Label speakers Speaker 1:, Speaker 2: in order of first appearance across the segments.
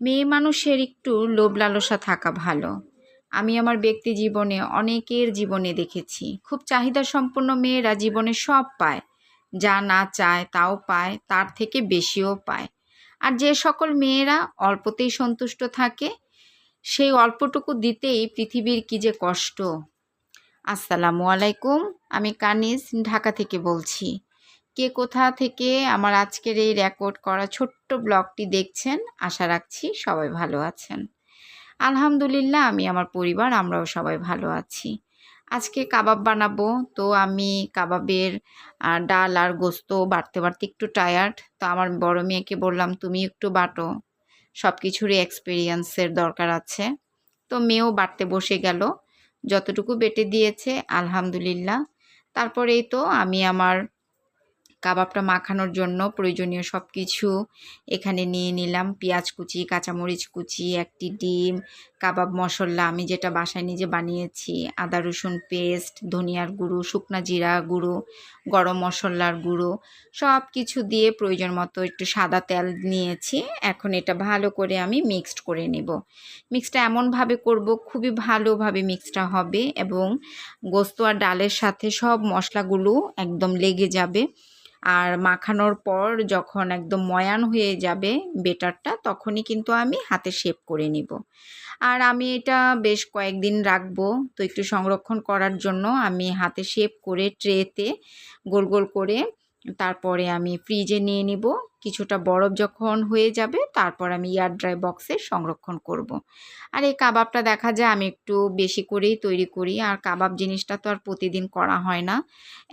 Speaker 1: মেয়ে মানুষের একটু লোভ লালসা থাকা ভালো। আমি আমার ব্যক্তি জীবনে অনেকের জীবনে দেখেছি। খুব চাহিদা সম্পন্ন মেয়েরা জীবনে সব পায়। যা না চায় তাও পায়, তার থেকে বেশিও পায়। আর যে সকল মেয়েরা অল্পতেই সন্তুষ্ট থাকে, সেই অল্পটুকু দিতেই পৃথিবীর কি যে কষ্ট। আসসালামু আলাইকুম, আমি কানিস ঢাকা থেকে বলছি। কে কোথা থেকে আমার আজকের এই রেকর্ড করা ছোট্ট ব্লগটি দেখছেন, আশা রাখছি সবাই ভালো আছেন। আলহামদুলিল্লাহ, আমি আমার পরিবার, আমরাও সবাই ভালো আছি। আজকে কাবাব বানাবো, তো আমি কাবাবের ডাল আর গোস্ত বাড়তে বাড়তে একটু টায়ার্ড তো আমার বড় মেয়েকে বললাম, তুমি একটু বাটো। সব কিছুরই এক্সপিরিয়েন্সের দরকার আছে। তো মেয়েও বাড়তে বসে গেল। যতটুকু বেটে দিয়েছে, আলহামদুলিল্লাহ। তারপরেই তো আমি আমার কাবাবটা মাখানোর জন্য প্রয়োজনীয় সব কিছু এখানে নিয়ে নিলাম। পেঁয়াজ কুচি, কাঁচামরিচ কুচি, একটি ডিম, কাবাব মশলা, আমি যেটা বাসায় নিজে বানিয়েছি। আদা, রসুন পেস্ট, ধনিয়ার গুঁড়ো, শুকনা জিরা গুঁড়ো, গরম মশলার গুঁড়ো সব কিছু দিয়ে প্রয়োজন মতো একটু সাদা তেল নিয়েছি। এখন এটা ভালো করে আমি মিক্সড করে নেব। মিক্সটা এমনভাবে করব, খুবই ভালোভাবে মিক্সটা হবে এবং গোস্ত আর ডালের সাথে সব মশলাগুলো একদম লেগে যাবে। আর মাখানোর পর যখন একদম ময়ান হয়ে যাবে বেটারটা, তখনই কিন্তু আমি হাতে শেপ করে নিব। আর আমি এটা বেশ কয়েকদিন রাখব, তো একটু সংরক্ষণ করার জন্য আমি হাতে শেপ করে ট্রেতে গোল গোল করে তারপরে আমি ফ্রিজে নিয়ে নিব। কিছুটা বরফ যখন হয়ে যাবে, তারপর আমি এয়ার ড্রাই বক্সে সংরক্ষণ করব। আর এই কাবাবটা দেখা যায়, আমি একটু বেশি করেই তৈরি করি। আর কাবাব জিনিসটা তো আর প্রতিদিন করা হয় না।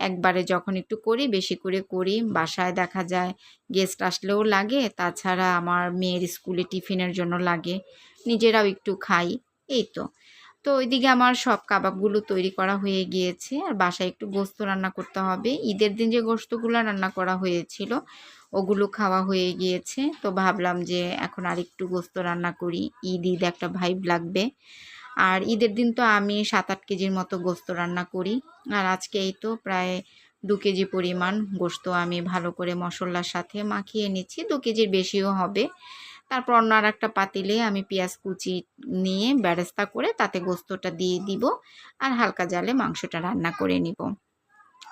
Speaker 1: একবারে যখন একটু করি, বেশি করে করি। বাসায় দেখা যায় গেস্ট আসলেও লাগে। তাছাড়া আমার মেয়ের স্কুলে টিফিনের জন্য লাগে। নিজেরাও একটু খাই। এই তো। তো ওইদিকে আমার সব কাবাবগুলো তৈরি করা হয়ে গিয়েছে। আর বাসায় একটু গোস্ত রান্না করতে হবে। ঈদের দিন যে গোস্তগুলো রান্না করা হয়েছিল, ওগুলো খাওয়া হয়ে গিয়েছে। তো ভাবলাম যে এখন আর একটু গোস্ত রান্না করি। ঈদ ঈদ একটা ভাইব লাগবে। আর ঈদের দিন তো আমি সাত আট কেজির মতো গোস্ত রান্না করি। আর আজকে এই তো প্রায় দু কেজি পরিমাণ গোস্ত আমি ভালো করে মশলার সাথে মাখিয়ে নিচ্ছি। দু কেজির বেশিও হবে। তারপর অন্য আর একটা পাতিলে আমি পেঁয়াজ কুচি নিয়ে ব্যারেস্তা করে তাতে গোস্তটা দিয়ে দিব আর হালকা জালে মাংসটা রান্না করে নিব।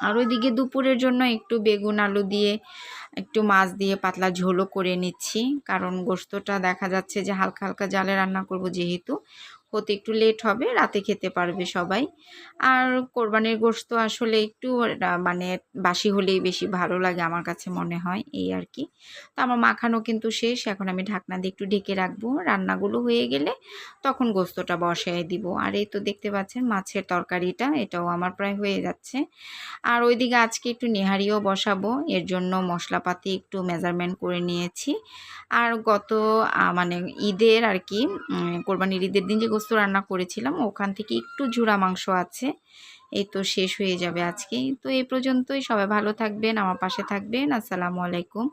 Speaker 1: আর ওইদিকে দুপুরের জন্য একটু বেগুন আলু দিয়ে, একটু মাছ দিয়ে পাতলা ঝোলও করে নিচ্ছি। কারণ গোস্তটা দেখা যাচ্ছে যে হালকা হালকা জালে রান্না করব যেহেতু। হতে একটু লেট হবে, রাতে খেতে পারবে সবাই। আর কোরবানির গোস্ত আসলে একটু মানে বাসি হলেই বেশি ভালো লাগে আমার কাছে মনে হয়, এই আর কি। তো আমার মাখানো কিন্তু শেষ, এখন আমি ঢাকনা দিয়ে একটু ঢেকে রাখব। রান্নাগুলো হয়ে গেলে তখন গোস্তটা বসায় দিব। আর এই তো দেখতে পাচ্ছেন মাছের তরকারিটা, এটাও আমার প্রায় হয়ে যাচ্ছে। আর ওইদিকে আজকে একটু নেহারিও বসাবো, এর জন্য মশলাপাতি একটু মেজারমেন্ট করে নিয়েছি। আর গত মানে ঈদের আর কি কোরবানির ঈদের দিন যে গোস্ত রান্না করেছিলাম। ওখান থেকে একটু ঝুরা মাংস আছে। এই তো শেষ হয়ে যাবে আজকে। তো এই পর্যন্তই। সবাই ভালো থাকবেন, আমার পাশে থাকবেন। আসসালামু আলাইকুম।